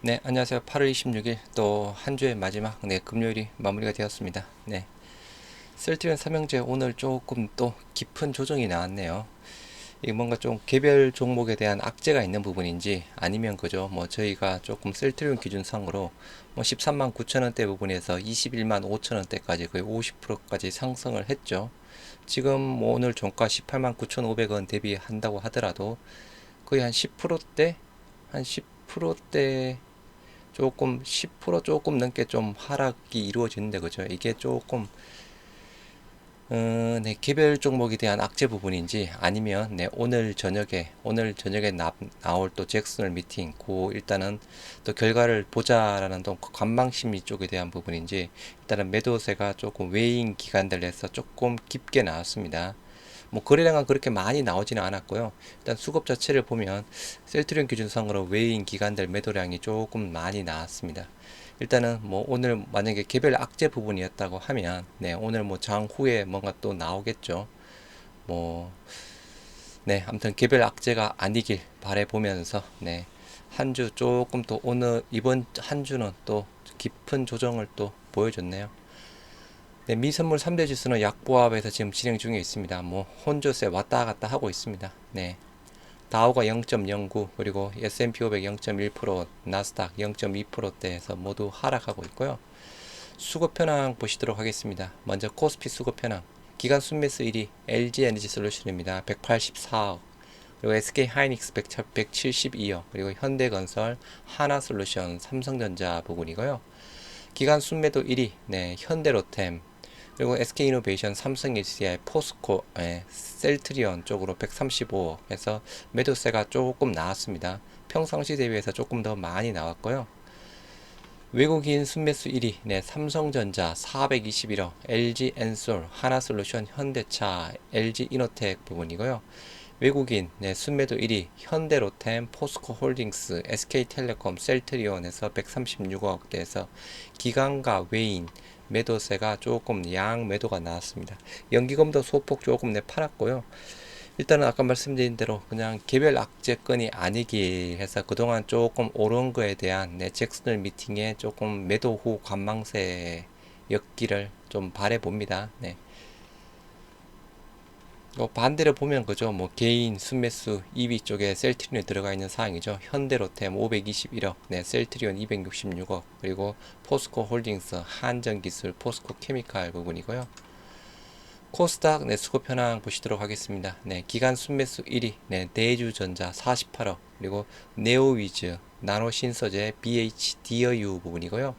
네, 안녕하세요. 8월 26일 또 한 주의 마지막 네, 금요일이 마무리가 되었습니다. 네. 셀트리온 삼형제 오늘 조금 또 깊은 조정이 나왔네요. 이 뭔가 좀 개별 종목에 대한 악재가 있는 부분인지 아니면 그죠 뭐 저희가 조금 셀트리온 기준상으로 뭐 13만 9천 원대 부분에서 21만 5천 원대까지 거의 50%까지 상승을 했죠. 지금 뭐 오늘 종가 18만 9천5백원 대비한다고 하더라도 거의 한 10%대 한 10%대 조금 10% 조금 넘게 좀 하락이 이루어지는데 그죠? 이게 조금 어, 네, 개별 종목에 대한 악재 부분인지 아니면 네, 오늘 저녁에 오늘 저녁에 나, 나올 또 잭슨을 미팅 고 일단은 또 결과를 보자라는 또 관망심리 쪽에 대한 부분인지 일단은 매도세가 조금 외인 기관들 내서 조금 깊게 나왔습니다. 뭐 거래량은 그렇게 많이 나오지는 않았고요. 일단 수급 자체를 보면 셀트리온 기준상으로 외인 기관들 매도량이 조금 많이 나왔습니다. 일단은 뭐 오늘 만약에 개별 악재 부분이었다고 하면 네 오늘 뭐 장 후에 뭔가 또 나오겠죠. 뭐 네 아무튼 개별 악재가 아니길 바래 보면서 네 한 주 조금 또 오늘 이번 한 주는 또 깊은 조정을 또 보여줬네요. 네, 미선물 3대 지수는 약보합에서 지금 진행 중에 있습니다. 뭐 혼조세 왔다 갔다 하고 있습니다. 네. 다우가 0.09 그리고 S&P 500 0.1% 나스닥 0.2%대에서 모두 하락하고 있고요. 수급 현황 보시도록 하겠습니다. 먼저 코스피 수급 현황 기간 순매수 1위 LG 에너지 솔루션입니다. 184억 그리고 SK 하이닉스 172억 그리고 현대건설 하나솔루션 삼성전자 부분이고요. 기간 순매도 1위 네, 현대로템 그리고 SK이노베이션, 삼성HCI, 포스코, 예, 셀트리온 쪽으로 135억 해서 매도세가 조금 나왔습니다. 평상시 대비해서 조금 더 많이 나왔고요. 외국인 순매수 1위, 네, 삼성전자 421억, LG 엔솔, 하나솔루션, 현대차, LG 이노텍 부분이고요. 외국인 네, 순매도 1위 현대로템, 포스코홀딩스, SK텔레콤, 셀트리온에서 136억대에서 기관과 외인 매도세가 조금 양 매도가 나왔습니다. 연기금도 소폭 조금 내 팔았고요. 일단은 아까 말씀드린 대로 그냥 개별 악재건이 아니기 해서 그동안 조금 오른 거에 대한 내 잭슨을 미팅에 조금 매도 후 관망세였기를 좀 바래 봅니다. 네. 어, 반대로 보면 그죠. 뭐 개인 순매수 2위 쪽에 셀트리온이 들어가 있는 사항이죠. 현대로템 521억 네 셀트리온 266억 그리고 포스코 홀딩스 한전기술 포스코 케미칼 부분이고요. 코스닥 네 수급 현황 보시도록 하겠습니다. 네 기간 순매수 1위 네 대주전자 48억 그리고 네오위즈 나노신소재 BH 디어유 부분이고요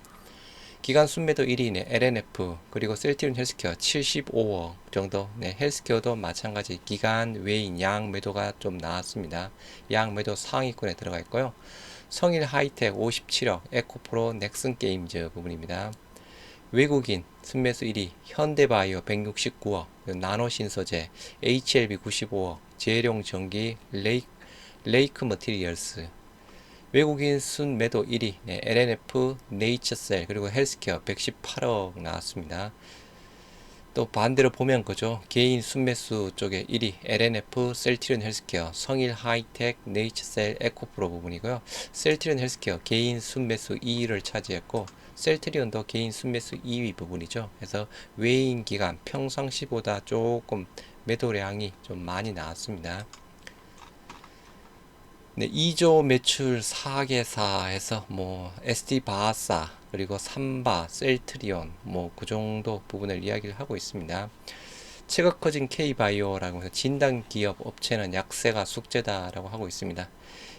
기간 순매도 1위 네 LNF 그리고 셀티론 헬스케어 75억 정도. 네 헬스케어도 마찬가지 기간 외인 양 매도가 좀 나왔습니다. 양 매도 상위권에 들어가 있고요. 성일 하이텍 57억 에코프로 넥슨 게임즈 부분입니다. 외국인 순매수 1위 현대바이오 169억 나노신소재 HLB 95억 재룡전기 레이, 레이크 머티리얼스 외국인 순 매도 1위 네, LNF, 네이처셀 그리고 헬스케어 118억 나왔습니다. 또 반대로 보면 그죠 개인 순매수 쪽에 1위 LNF, 셀트리온 헬스케어, 성일 하이텍, 네이처셀, 에코프로 부분이고요. 셀트리온 헬스케어 개인 순매수 2위를 차지했고 셀트리온도 개인 순매수 2위 부분이죠. 그래서 외인 기간 평상시보다 조금 매도량이 좀 많이 나왔습니다. 네, 2조 매출 4개사에서 뭐 SD 바사 그리고 삼바, 셀트리온 뭐 그 정도 부분을 이야기를 하고 있습니다. 체가 커진 K바이오라고 해서 진단 기업 업체는 약세가 숙제다라고 하고 있습니다.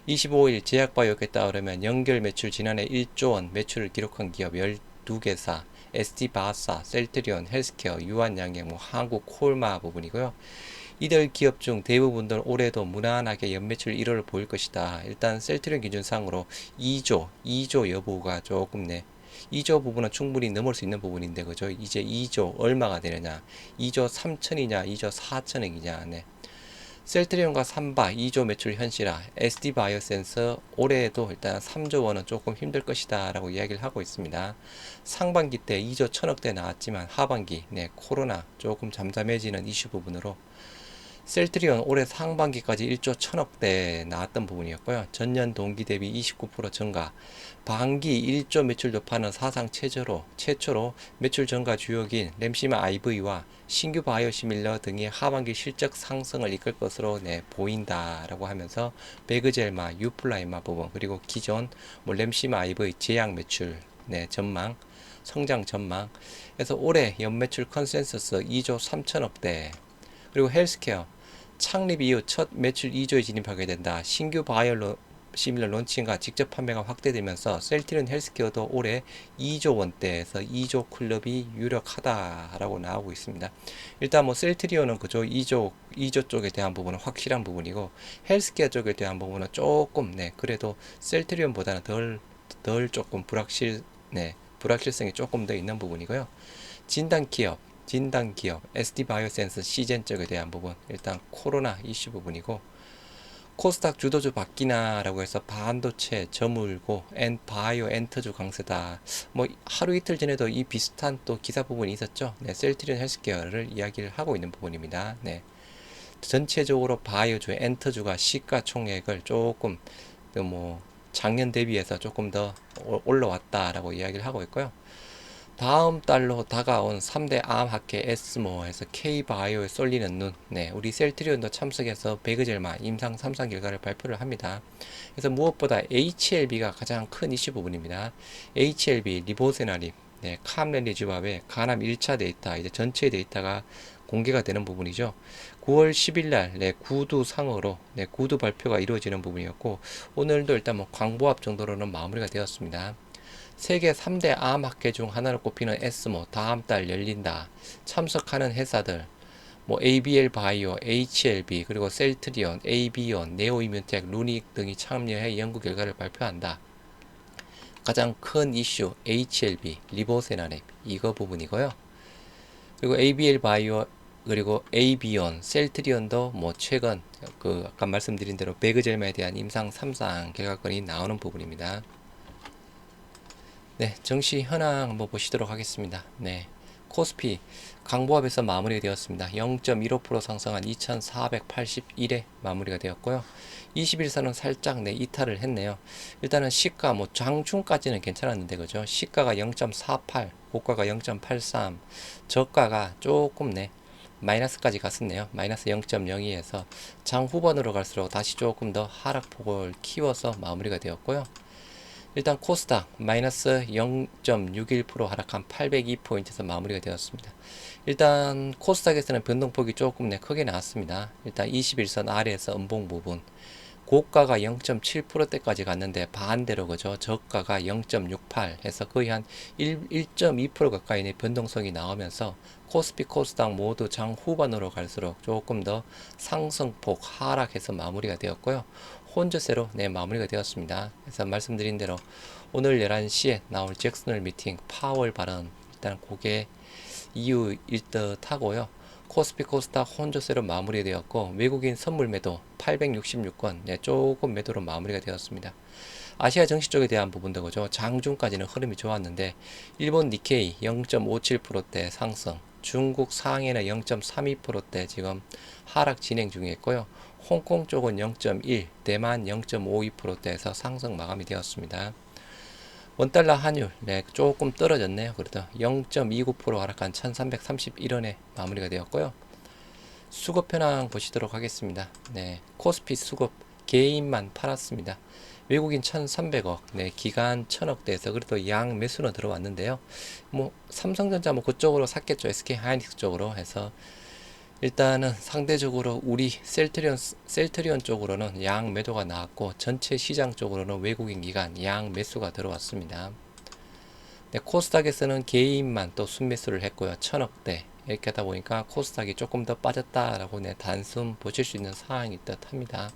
25일 제약바이오에 따르면 연결 매출 지난해 1조 원 매출을 기록한 기업 12개사 SD 바사, 셀트리온, 헬스케어, 유한양행, 뭐 한국 콜마 부분이고요. 이들 기업 중 대부분들 올해도 무난하게 연매출 1월을 보일 것이다. 일단 셀트리온 기준상으로 2조, 2조 여부가 조금 네. 2조 부분은 충분히 넘을 수 있는 부분인데 그죠? 이제 2조 얼마가 되느냐? 2조 3천이냐? 2조 4천억이냐? 네. 셀트리온과 삼바 2조 매출 현실화, SD 바이오센서 올해에도 일단 3조 원은 조금 힘들 것이다 라고 이야기를 하고 있습니다. 상반기 때 2조 천억대 나왔지만 하반기 네 코로나 조금 잠잠해지는 이슈 부분으로 셀트리온 올해 상반기까지 1조 1000억대 나왔던 부분이었고요. 전년 동기 대비 29% 증가. 반기 1조 매출 돌파는 사상 최초로 최초로 매출 증가 주역인 램시마 IV와 신규 바이오 시밀러 등의 하반기 실적 상승을 이끌 것으로 네, 보인다라고 하면서 베그젤마, 유플라이마 부분 그리고 기존 뭐 램시마 IV 제약 매출 네, 전망 성장 전망 그래서 올해 연매출 컨센서스 2조 3천억대 그리고 헬스케어 창립 이후 첫 매출 2조에 진입하게 된다. 신규 바이오 시밀러 론칭과 직접 판매가 확대되면서 셀트리온 헬스케어도 올해 2조 원대에서 2조 클럽이 유력하다라고 나오고 있습니다. 일단 뭐 셀트리온은 그죠 2조 2조 쪽에 대한 부분은 확실한 부분이고 헬스케어 쪽에 대한 부분은 조금 네 그래도 셀트리온보다는 덜 덜 조금 불확실 네 불확실성이 조금 더 있는 부분이고요. 진단 기업 진단 기업 SD 바이오센스 시젠 쪽에 대한 부분 일단 코로나 이슈 부분이고 코스닥 주도주 바뀌나라고 해서 반도체 저물고 엔 바이오 엔터주 강세다. 뭐 하루 이틀 전에도 이 비슷한 또 기사 부분이 있었죠. 네, 셀트리온 헬스케어를 이야기를 하고 있는 부분입니다. 네. 전체적으로 바이오주 엔터주가 시가총액을 조금 그뭐 작년 대비해서 조금 더 오- 올라왔다라고 이야기를 하고 있고요. 다음 달로 다가온 3대 암 학회 에스모에서 K바이오에 쏠리는 눈, 네, 우리 셀트리온도 참석해서 베그젤마 임상 3상 결과를 발표를 합니다. 그래서 무엇보다 HLB가 가장 큰 이슈 부분입니다. HLB, 리보세나립, 네, 캄렌리주밥의 간암 1차 데이터, 이제 전체 데이터가 공개가 되는 부분이죠. 9월 10일 날, 네, 구두 상으로, 네, 구두 발표가 이루어지는 부분이었고, 오늘도 일단 뭐 광보합 정도로는 마무리가 되었습니다. 세계 3대 암 학회 중 하나를 꼽히는 에스모 다음 달 열린다. 참석하는 회사들 뭐 ABL 바이오, HLB 그리고 셀트리온, AB온, 네오이뮤텍, 루닉 등이 참여해 연구 결과를 발표한다. 가장 큰 이슈 HLB, 리보세나랩 이거 부분이고요. 그리고 ABL 바이오 그리고 AB온, 셀트리온도 뭐 최근 그 아까 말씀드린 대로 베그젤마에 대한 임상 3상 결과건이 나오는 부분입니다. 네, 정시 현황 한번 보시도록 하겠습니다. 네, 코스피 강보합에서 마무리되었습니다. 0.15% 상승한 2,481에 마무리가 되었고요. 21선은 살짝 네 이탈을 했네요. 일단은 시가 뭐 장중까지는 괜찮았는데 그죠? 시가가 0.48, 고가가 0.83, 저가가 조금 네 마이너스까지 갔었네요. 마이너스 0.02에서 장 후반으로 갈수록 다시 조금 더 하락폭을 키워서 마무리가 되었고요. 일단 코스닥 마이너스 0.61% 하락한 802포인트에서 마무리가 되었습니다. 일단 코스닥에서는 변동폭이 조금 네, 크게 나왔습니다. 일단 21선 아래에서 음봉 부분 고가가 0.7%대까지 갔는데 반대로 그죠 저가가 0.68 해서 거의 한 1, 1.2% 가까이의 변동성이 나오면서 코스피 코스닥 모두 장 후반으로 갈수록 조금 더 상승폭 하락해서 마무리가 되었고요. 혼조세로 네 마무리가 되었습니다. 그래서 말씀드린 대로 오늘 11시에 나올 잭슨홀 미팅 파월 발언 일단 그게 이유일 듯 하고요. 코스피 코스닥 혼조세로 마무리되었고 외국인 선물 매도 866건 네, 조금 매도로 마무리가 되었습니다. 아시아 증시 쪽에 대한 부분도 그죠. 장중까지는 흐름이 좋았는데 일본 니케이 0.57%대 상승, 중국 상해는 0.32%대 지금 하락 진행 중에 있고요. 홍콩 쪽은 0.1, 대만 0.52%대에서 상승 마감이 되었습니다. 원달러 환율 네, 조금 떨어졌네요. 그래도 0.29% 하락한 1331원에 마무리가 되었고요. 수급 현황 보시도록 하겠습니다. 네, 코스피 수급 개인만 팔았습니다. 외국인 1,300억, 네, 기간 1,000억대에서 그래도 양 매수는 들어왔는데요. 뭐 삼성전자 뭐 그쪽으로 샀겠죠. SK 하이닉스 쪽으로 해서 일단은 상대적으로 우리 셀트리온 셀트리온 쪽으로는 양 매도가 나왔고 전체 시장 쪽으로는 외국인 기관 양 매수가 들어왔습니다. 네, 코스닥에서는 개인만 또 순매수를 했고요. 천억대 이렇게 하다 보니까 코스닥이 조금 더 빠졌다라고 네, 단순 보실 수 있는 상황이 듯 합니다.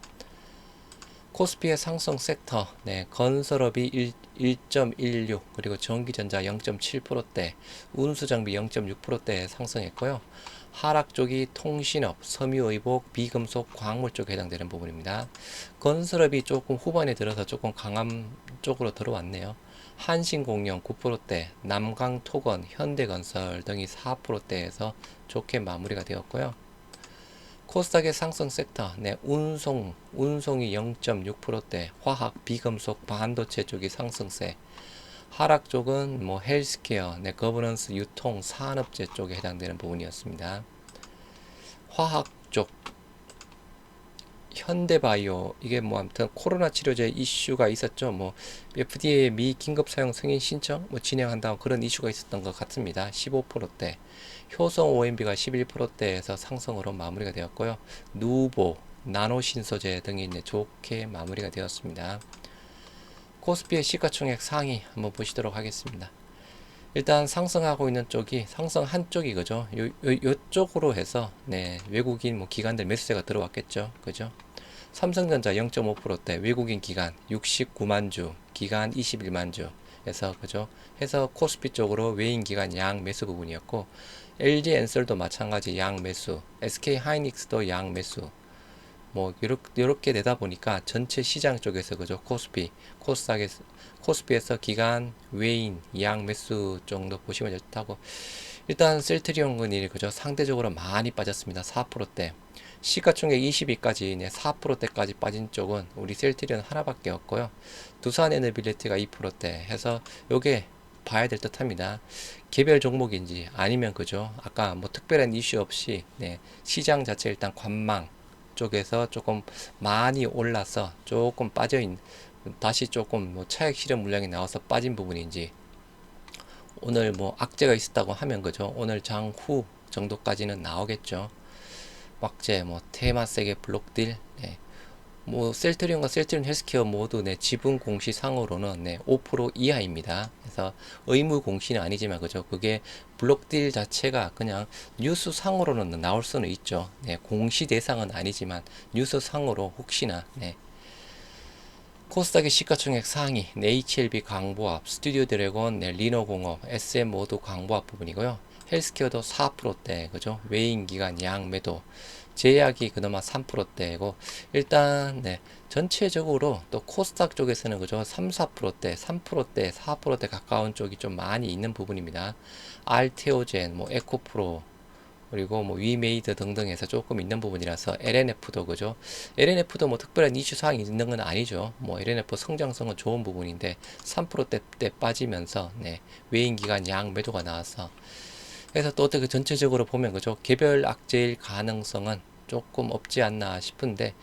코스피의 상승 섹터, 네, 건설업이 1, 1.16 그리고 전기전자 0.7%대, 운수장비 0.6%대 상승했고요. 하락 쪽이 통신업, 섬유의복, 비금속, 광물 쪽에 해당되는 부분입니다. 건설업이 조금 후반에 들어서 조금 강함 쪽으로 들어왔네요. 한신공영 9%대, 남강토건, 현대건설 등이 4%대에서 좋게 마무리가 되었고요. 코스닥의 상승 섹터, 네, 운송, 운송이 0.6%대, 화학, 비금속, 반도체 쪽이 상승세, 하락 쪽은 뭐 헬스케어, 네, 거버넌스, 유통, 산업재 쪽에 해당되는 부분이었습니다. 화학 쪽, 현대바이오 이게 뭐 아무튼 코로나 치료제 이슈가 있었죠. 뭐 FDA 미 긴급 사용 승인 신청 뭐 진행한다고 그런 이슈가 있었던 것 같습니다. 15%대. 효성 OMB가 11%대에서 상승으로 마무리가 되었고요. 누보, 나노 신소재 등이 이제 좋게 마무리가 되었습니다. 코스피의 시가총액 상위 한번 보시도록 하겠습니다. 일단 상승하고 있는 쪽이 상승 한쪽이 그죠? 요, 요, 요 쪽으로 해서 네, 외국인 뭐 기관들 매수세가 들어왔겠죠. 그죠? 삼성전자 0.5%대 외국인 기관 69만 주, 기관 21만 주 해서 그죠? 해서 코스피 쪽으로 외인 기관 양 매수 부분이었고 LG 엔솔도 마찬가지 양 매수, SK 하이닉스도 양 매수. 뭐 이렇게 되다 보니까 전체 시장 쪽에서 그죠? 코스피, 코스닥에서 코스피에서 기간 외인 양 매수 정도 보시면 좋다고 일단 셀트리온근이 그죠? 상대적으로 많이 빠졌습니다. 4%대. 시가총액 20위까지 네, 4%대까지 빠진 쪽은 우리 셀트리온 하나밖에 없고요. 두산 에너빌리티가 2%대 해서 요게 봐야 될 듯합니다. 개별 종목인지 아니면 그죠? 아까 뭐 특별한 이슈 없이 네, 시장 자체 일단 관망 쪽에서 조금 많이 올라서 조금 빠져 있는 다시 조금 뭐 차익 실현 물량이 나와서 빠진 부분인지 오늘 뭐 악재가 있었다고 하면 그죠? 오늘 장 후 정도까지는 나오겠죠. 막재, 뭐 테마세계 블록딜, 네. 뭐 셀트리온과 셀트리온 헬스케어 모두 네, 지분 공시 상으로는 네, 5% 이하입니다. 그래서 의무 공시는 아니지만 그죠? 그게 블록딜 자체가 그냥 뉴스 상으로는 나올 수는 있죠. 네, 공시 대상은 아니지만 뉴스 상으로 혹시나 네. 코스닥의 시가총액 상위, 네, HLB 강보합, 스튜디오 드래곤, 네, 리노공업, SM 모두 강보합 부분이고요. 헬스케어도 4%대, 그죠? 외인 기간 양 매도, 제약이 그나마 3%대고 일단 네, 전체적으로 또 코스닥 쪽에서는 그죠? 3, 4%대, 3%대, 4%대 가까운 쪽이 좀 많이 있는 부분입니다. 알테오젠, 뭐 에코프로, 그리고 뭐 위메이드 등등 해서 조금 있는 부분이라서 LNF도 그죠? LNF도 뭐 특별한 이슈 사항이 있는 건 아니죠. 뭐 LNF 성장성은 좋은 부분인데 3%대 때 빠지면서 네, 외인 기간 양 매도가 나와서 그래서 또 어떻게 전체적으로 보면 그죠? 개별 악재일 가능성은 조금 없지 않나 싶은데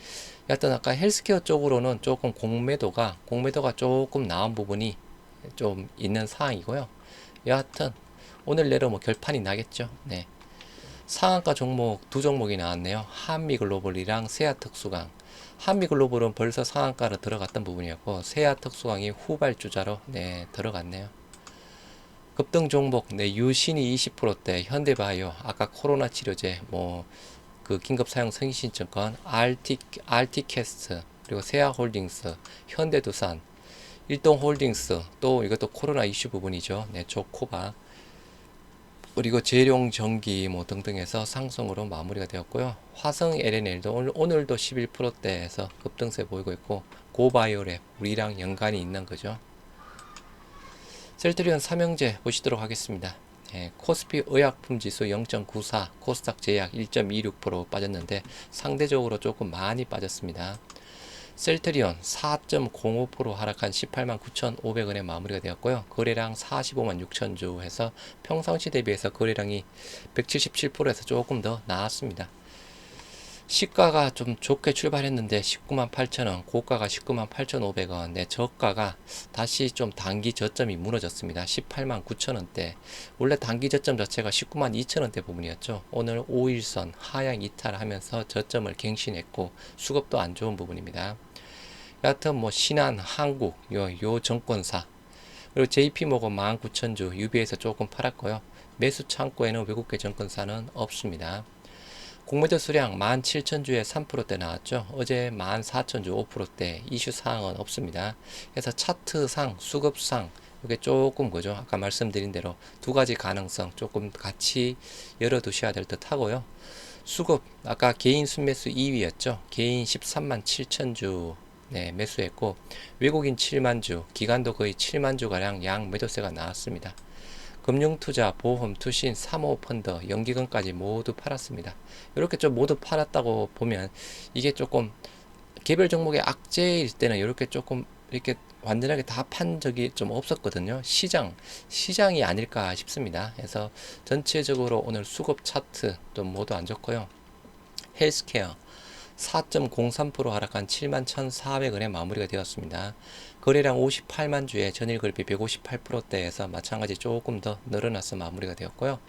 여하튼 아까 헬스케어 쪽으로는 조금 공매도가 공매도가 조금 나온 부분이 좀 있는 상황이고요. 여하튼 오늘 내로 뭐 결판이 나겠죠? 네. 상한가 종목 두 종목이 나왔네요. 한미글로벌이랑 세아특수강. 한미글로벌은 벌써 상한가로 들어갔던 부분이었고 세아특수강이 후발주자로 네 들어갔네요 급등 종목 네 유신이 20%대 현대바이오 아까 코로나 치료제 뭐 그 긴급 사용 승인 신청권 알티 알티캐스트 그리고 세아홀딩스 현대두산 일동홀딩스 또 이것도 코로나 이슈 부분이죠. 네 조코바 그리고 재룡 전기 뭐 등등해서 상승으로 마무리가 되었고요. 화성 LNL도 오늘, 오늘도 11%대에서 급등세 보이고 있고 고바이오랩 우리랑 연관이 있는 거죠 셀트리온 삼형제 보시도록 하겠습니다. 예, 코스피 의약품 지수 0.94, 코스닥 제약 1.26% 빠졌는데 상대적으로 조금 많이 빠졌습니다. 셀트리온 4.05% 하락한 18만 9,500원에 마무리가 되었고요. 거래량 45만 6천 주 해서 평상시 대비해서 거래량이 177%에서 조금 더 나았습니다. 시가가 좀 좋게 출발했는데 19만 8천원, 고가가 19만 8천5백원, 네, 저가가 다시 좀 단기 저점이 무너졌습니다. 18만 9천원대. 원래 단기 저점 자체가 19만 2천원대 부분이었죠. 오늘 5일선 하향 이탈하면서 저점을 갱신했고 수급도 안 좋은 부분입니다. 여하튼 뭐 신한, 한국, 요, 요 정권사, 그리고 JP모건 19,000주, UB에서 조금 팔았고요. 매수 창고에는 외국계 정권사는 없습니다. 공매도 수량 17,000주에 3%대 나왔죠. 어제 14,000주 5%대 이슈 사항은 없습니다. 그래서 차트상, 수급상 이게 조금 그죠. 아까 말씀드린 대로 두 가지 가능성 조금 같이 열어두셔야 될 듯 하고요. 수급 아까 개인 순매수 2위였죠. 개인 13만 7천 주 네, 매수했고 외국인 7만 주, 기간도 거의 7만 주 가량 양 매도세가 나왔습니다. 금융투자, 보험, 투신, 사모펀드, 연기금까지 모두 팔았습니다. 이렇게 좀 모두 팔았다고 보면 이게 조금 개별 종목의 악재일 때는 이렇게 조금 이렇게 완전하게 다 판 적이 좀 없었거든요. 시장, 시장이 아닐까 싶습니다. 그래서 전체적으로 오늘 수급 차트 또 모두 안 좋고요. 헬스케어 4.03% 하락한 71,400원에 마무리가 되었습니다. 거래량 58만 주에 전일 거래비 158%대에서 마찬가지 조금 더 늘어나서 마무리가 되었고요.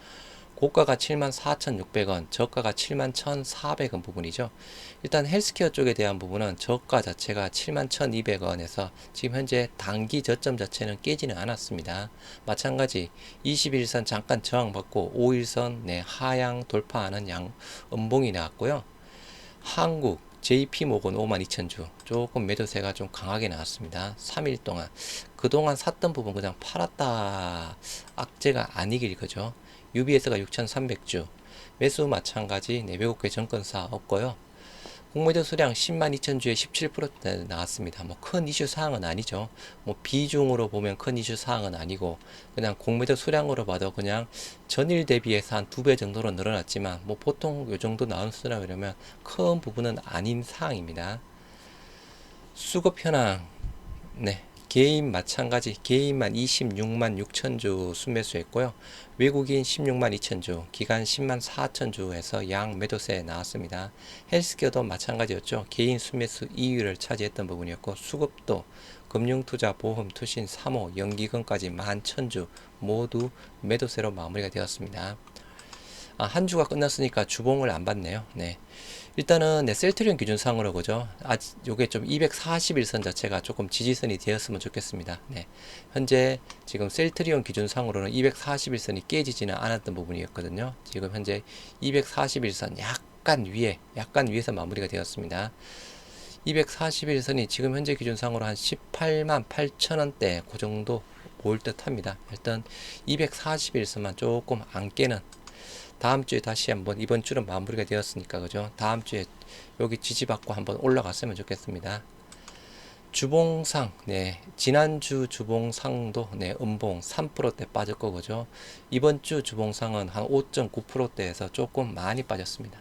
고가가 74,600원, 저가가 71,400원 부분이죠. 일단 헬스케어 쪽에 대한 부분은 저가 자체가 71,200원에서 지금 현재 단기 저점 자체는 깨지는 않았습니다. 마찬가지 21선 잠깐 저항받고 5일선 내 하향 돌파하는 양 음봉이 나왔고요. 한국 JP모건 52,000주 조금 매도세가 좀 강하게 나왔습니다. 3일 동안 그동안 샀던 부분 그냥 팔았다 악재가 아니길 그죠. UBS가 6,300주 매수 마찬가지 네, 외국계 정권사 없고요. 공매도 수량 10만 2천 주에 17% 나왔습니다. 뭐 큰 이슈 사항은 아니죠. 뭐 비중으로 보면 큰 이슈 사항은 아니고 그냥 공매도 수량으로 봐도 그냥 전일 대비해서 한 두 배 정도로 늘어났지만 뭐 보통 요 정도 나온 수라 그러면 큰 부분은 아닌 사항입니다. 수급 현황 네. 개인 마찬가지 개인만 26만 6천 주 순매수했고요. 외국인 16만 2천 주, 기간 10만 4천 주에서 양 매도세 나왔습니다. 헬스케어도 마찬가지였죠. 개인 순매수 2위를 차지했던 부분이었고 수급도 금융투자, 보험, 투신, 사모, 연기금까지 11,000주 모두 매도세로 마무리가 되었습니다. 아, 한 주가 끝났으니까 주봉을 안 봤네요. 네. 일단은 네, 셀트리온 기준상으로 그죠. 아, 요게 좀 241선 자체가 조금 지지선이 되었으면 좋겠습니다. 네. 현재 지금 셀트리온 기준상으로는 241선이 깨지지는 않았던 부분이었거든요. 지금 현재 241선 약간 위에, 약간 위에서 마무리가 되었습니다. 241선이 지금 현재 기준상으로 한 18만 8천 원대 그 정도 보일 듯 합니다. 일단 241선만 조금 안 깨는 다음 주에 다시 한번 이번 주는 마무리가 되었으니까 그죠? 다음 주에 여기 지지받고 한번 올라갔으면 좋겠습니다. 주봉상, 네, 지난주 주봉상도 네, 음봉 3%대 빠졌고 그죠? 이번 주 주봉상은 한 5.9%대에서 조금 많이 빠졌습니다.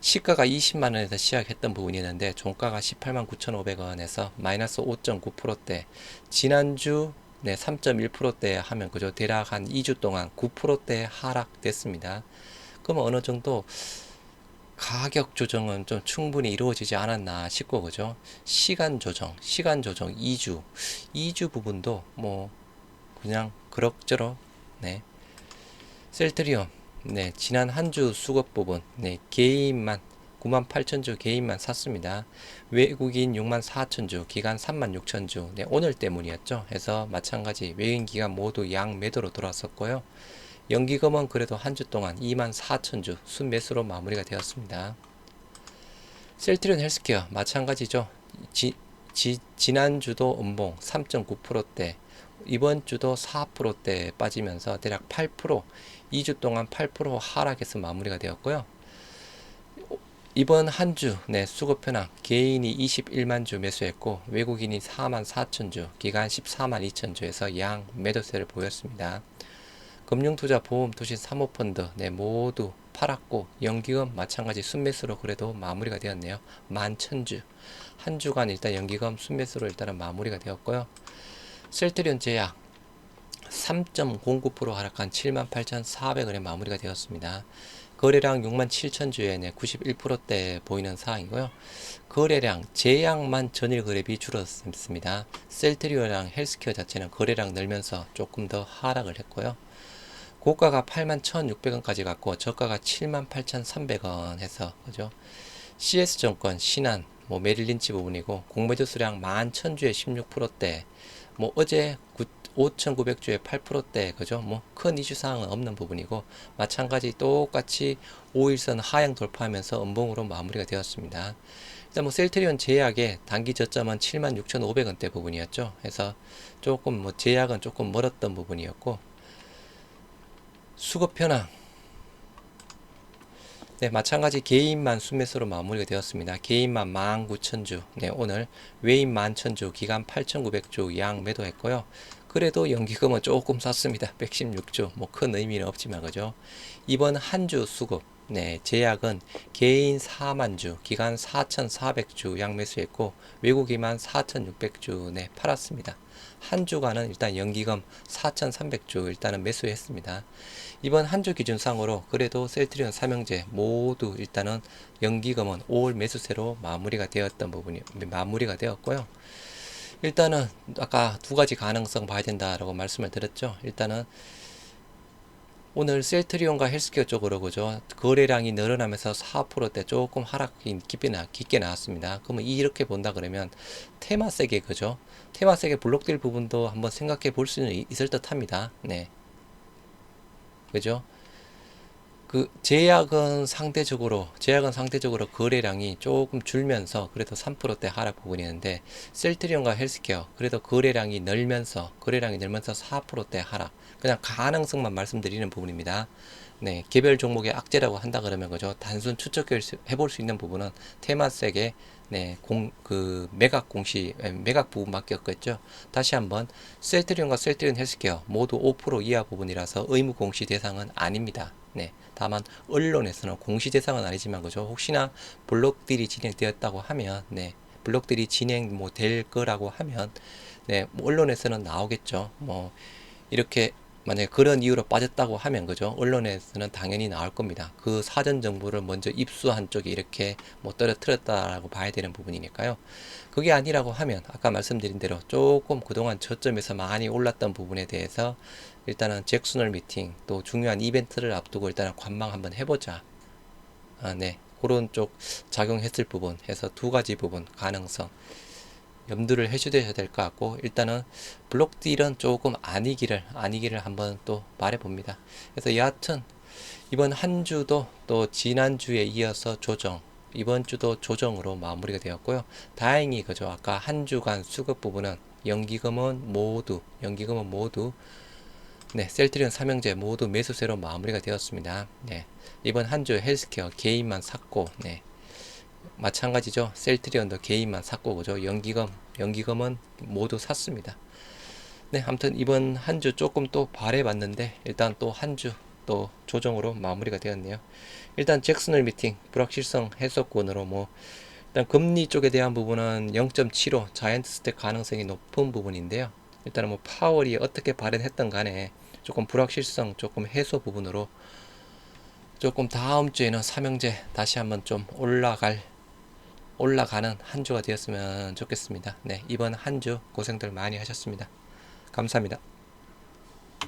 시가가 20만 원에서 시작했던 부분이었는데 종가가 18만 9,500원에서 마이너스 5.9%대. 지난주 네, 3.1%대 하면 그죠? 대략 한 2주 동안 9%대 하락됐습니다. 그러면 어느 정도 가격 조정은 좀 충분히 이루어지지 않았나 싶고 그죠? 시간 조정, 시간 조정 2주, 2주 부분도 뭐 그냥 그럭저럭 네. 셀트리온 네, 지난 한 주 수급 부분 네, 개인만 9만 8천 주 개인만 샀습니다. 외국인 6만 4천 주, 기간 3만 6천 주. 네, 오늘 때문이었죠. 해서 마찬가지 외인 기간 모두 양 매도로 돌아섰고요. 연기금은 그래도 한 주 동안 2만 4천 주 순매수로 마무리가 되었습니다. 셀트리온 헬스케어 마찬가지죠. 지, 지, 지난주도 음봉 3.9%대, 이번 주도 4%대 빠지면서 대략 8%, 2주 동안 8% 하락해서 마무리가 되었고요. 이번 한 주, 네, 수급 현황, 개인이 21만 주 매수했고, 외국인이 4만 4천 주, 기간 14만 2천 주에서 양 매도세를 보였습니다. 금융투자, 보험, 투신, 사모펀드, 네, 모두 팔았고, 연기금 마찬가지 순매수로 그래도 마무리가 되었네요. 만 천 주. 한 주간 일단 연기금 순매수로 일단은 마무리가 되었고요. 셀트리온 제약, 3.09% 하락한 78,400원에 마무리가 되었습니다. 거래량 6만 7천 주에 네, 91%대 보이는 사항이고요. 거래량 제약만 전일 거래비 줄었습니다. 셀트리오랑 헬스케어 자체는 거래량 늘면서 조금 더 하락을 했고요. 고가가 8만 1,600원까지 갔고 저가가 7만 8,300원 해서 그죠? CS증권, 신한, 뭐 메릴린치 부분이고 공매도 수량 1만 1,000주에 16%대 뭐 어제 5,900주에 8%대 그죠? 뭐 큰 이슈 사항은 없는 부분이고 마찬가지 똑같이 5일선 하향 돌파하면서 음봉으로 마무리가 되었습니다. 일단 뭐 셀트리온 제약의 단기 저점은 76,500원대 부분이었죠. 그래서 조금 뭐 제약은 조금 멀었던 부분이었고 수급 현황 네, 마찬가지 개인만 순매수로 마무리가 되었습니다. 개인만 19,000주. 네, 오늘 외인 11,000주, 기간 8,900주 양 매도했고요. 그래도 연기금은 조금 샀습니다. 116주. 뭐 큰 의미는 없지만 그죠? 이번 한 주 수급. 네, 제약은 개인 4만 주, 기간 4,400주 양 매수했고 외국인만 4,600주 네, 팔았습니다. 한 주간은 일단 연기금 4,300주 일단은 매수했습니다. 이번 한 주 기준상으로 그래도 셀트리온 삼형제 모두 일단은 연기금은 5월 매수세로 마무리가 되었던 부분이 마무리가 되었고요. 일단은 아까 두 가지 가능성 봐야 된다라고 말씀을 드렸죠. 일단은 오늘 셀트리온과 헬스케어 쪽으로 그죠 거래량이 늘어나면서 4%대 조금 하락이 깊게, 나, 깊게 나왔습니다. 그러면 이렇게 본다 그러면 테마세계 그죠 테마세계 블록될 부분도 한번 생각해 볼 수는 있을 듯합니다. 네, 그죠? 그 제약은 상대적으로 제약은 상대적으로 거래량이 조금 줄면서 그래도 3%대 하락 부분이 있는데 셀트리온과 헬스케어 그래도 거래량이 늘면서 거래량이 늘면서 4%대 하락 그냥 가능성만 말씀드리는 부분입니다. 네, 개별 종목의 악재라고 한다 그러면 그죠 단순 추측해 볼 수 있는 부분은 테마섹의 네, 공, 그, 매각 공시, 에, 매각 부분밖에 없겠죠. 다시 한번, 셀트리온과 셀트리온 헬스케어 모두 5% 이하 부분이라서 의무 공시 대상은 아닙니다. 네. 다만, 언론에서는 공시 대상은 아니지만, 그죠. 혹시나 블록들이 진행되었다고 하면, 네. 블록들이 진행 뭐 될 거라고 하면, 네. 뭐 언론에서는 나오겠죠. 뭐, 이렇게 만약에 그런 이유로 빠졌다고 하면 그죠? 언론에서는 당연히 나올 겁니다. 그 사전 정보를 먼저 입수한 쪽이 이렇게 뭐 떨어뜨렸다라고 봐야 되는 부분이니까요. 그게 아니라고 하면 아까 말씀드린 대로 조금 그동안 저점에서 많이 올랐던 부분에 대해서 일단은 잭슨홀 미팅 또 중요한 이벤트를 앞두고 일단은 관망 한번 해보자. 아, 네. 그런 쪽 작용했을 부분 해서 두 가지 부분 가능성 염두를 해주셔야 될 것 같고 일단은 블록 딜은 조금 아니기를 아니기를 한번 또 말해 봅니다. 그래서 여하튼 이번 한 주도 또 지난 주에 이어서 조정 이번 주도 조정으로 마무리가 되었고요. 다행히 그죠 아까 한 주간 수급 부분은 연기금은 모두 연기금은 모두 네 셀트리온 삼형제 모두 매수세로 마무리가 되었습니다. 네 이번 한 주 헬스케어 개인만 샀고 네 마찬가지죠. 셀트리온도 개인만 샀고 그죠. 연기금 연기금은 모두 샀습니다. 네, 아무튼 이번 한 주 조금 또 발해봤는데 일단 또 한 주 또 조정으로 마무리가 되었네요. 일단 잭슨홀 미팅 불확실성 해소권으로 뭐 일단 금리 쪽에 대한 부분은 0.75 자이언트 스택 가능성이 높은 부분인데요. 일단은 뭐 파월이 어떻게 발언했던 간에 조금 불확실성 조금 해소 부분으로 조금 다음 주에는 삼형제 다시 한번 좀 올라갈 올라가는 한 주가 되었으면 좋겠습니다. 네, 이번 한 주 고생들 많이 하셨습니다. 감사합니다.